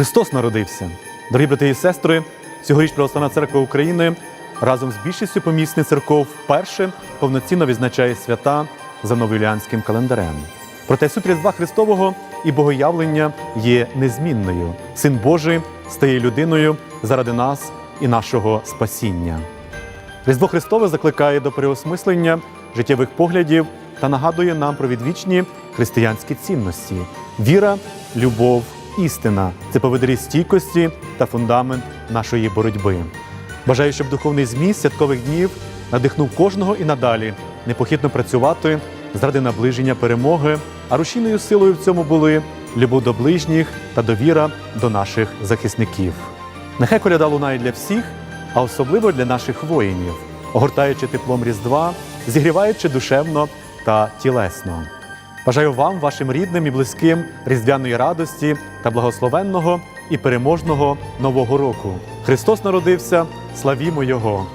Христос народився. Дорогі брати і сестри, цьогоріч Православна церква України разом з більшістю помісних церков вперше повноцінно відзначає свята за новоюліанським календарем. Проте суть Різдва Христового і богоявлення є незмінною. Син Божий стає людиною заради нас і нашого спасіння. Різдво Христове закликає до переосмислення життєвих поглядів та нагадує нам про відвічні християнські цінності: віра, любов, істина це поведері стійкості та фундамент нашої боротьби. Бажаю, щоб духовний зміст святкових днів надихнув кожного і надалі непохитно працювати заради наближення перемоги, а рушійною силою в цьому були любов до ближніх та довіра до наших захисників. Нехай коляда лунає для всіх, а особливо для наших воїнів, огортаючи теплом Різдва, зігріваючи душевно та тілесно. Бажаю вам, вашим рідним і близьким різдвяної радості та благословенного і переможного Нового року. Христос народився, славімо Його!